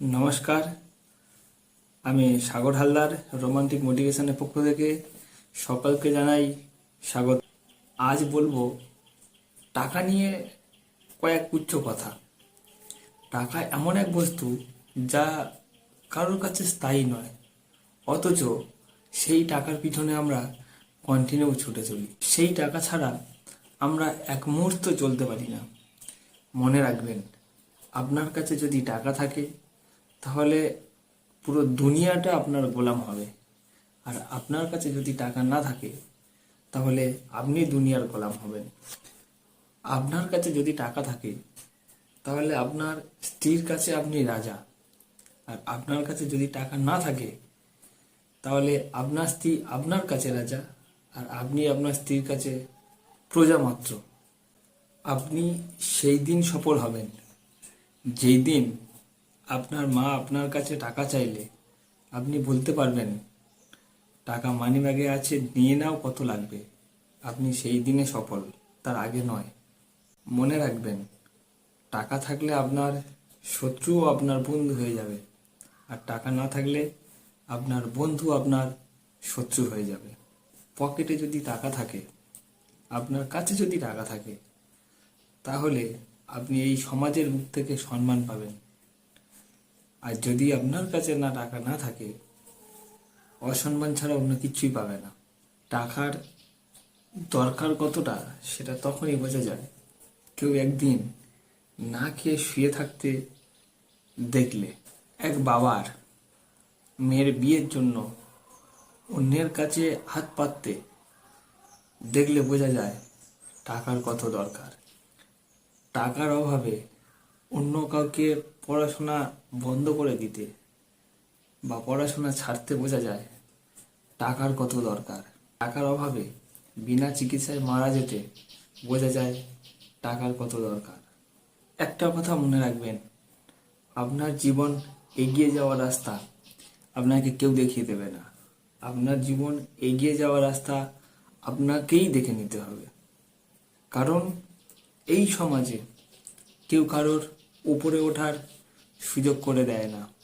নমস্কার। আমি সাগর হালদার, রোমান্টিক মোটিভেশনের পক্ষ থেকে সকলকে জানাই স্বাগত। আজ বলব, টাকা নিয়ে কয়েক উচ্চ কথা। টাকা এমন এক বস্তু যা কারোর কাছে স্থায়ী নয়, অথচ সেই টাকার পিছনে আমরা কন্টিনিউ ছুটে চলি। সেই টাকা ছাড়া আমরা এক মুহূর্ত চলতে পারি না। মনে রাখবেন, আপনার কাছে যদি টাকা থাকে তাহলে পুরো দুনিয়াটা আপনার গোলাম হবে। আর আপনার কাছে যদি টাকা না থাকে, তাহলে আপনি দুনিয়ার গোলাম হবেন। আপনার কাছে যদি টাকা থাকে, তাহলে আপনার স্ত্রীর কাছে আপনি রাজা। আর আপনার কাছে যদি টাকা না থাকে, তাহলে আপনার স্ত্রী আপনার কাছে রাজা, আর আপনি আপনার স্ত্রীর কাছে প্রজা মাত্র আপনি সেই দিন সফল হবেন। যেই দিন আপনার মা আপনার কাছে টাকা চাইলে আপনি বলতে পারবেন, টাকা মানি ব্যাগে আছে, নিয়ে নাও কত লাগবে। আপনি সেই দিনে সফল, তার আগে নয়। মনে রাখবেন, টাকা থাকলে আপনার শত্রুও আপনার বন্ধু হয়ে যাবে, আর টাকা না থাকলে আপনার বন্ধু আপনার শত্রু হয়ে যাবে। পকেটে যদি টাকা থাকে, আপনার কাছে যদি টাকা থাকে, তাহলে আপনি এই সমাজের মুখ থেকে সম্মান পাবেন। আর যদি আপনার কাছে না টাকা না থাকে, অসম্মান ছাড়া অন্য কিছুই পাবে না। টাকার দরকার কতটা, সেটা তখনই বোঝা যায়। কেউ একদিন না খেয়ে শুয়ে থাকতে দেখলে এক বাবার মেয়ের বিয়ের জন্য অন্যের কাছে হাত পাততে দেখলে বোঝা যায় টাকার কত দরকার। টাকার অভাবে অন্য কাউকে পড়াশোনা বন্ধ করে দিতে বা পড়াশোনা ছাড়তে বোঝা যায়, টাকার কত দরকার? টাকার অভাবে বিনা চিকিৎসায় মারা যেতে বোঝা যায় টাকার কত দরকার। একটা কথা মনে রাখবেন, আপনার জীবন এগিয়ে যাওয়ার রাস্তা আপনাকে কেউ দেখিয়ে দেবে না। আপনার জীবন এগিয়ে যাওয়ার রাস্তা আপনাকেই দেখে নিতে হবে। কারণ এই সমাজে কেউ কারোর উপরে ওঠার সুযোগ করে দেয় না।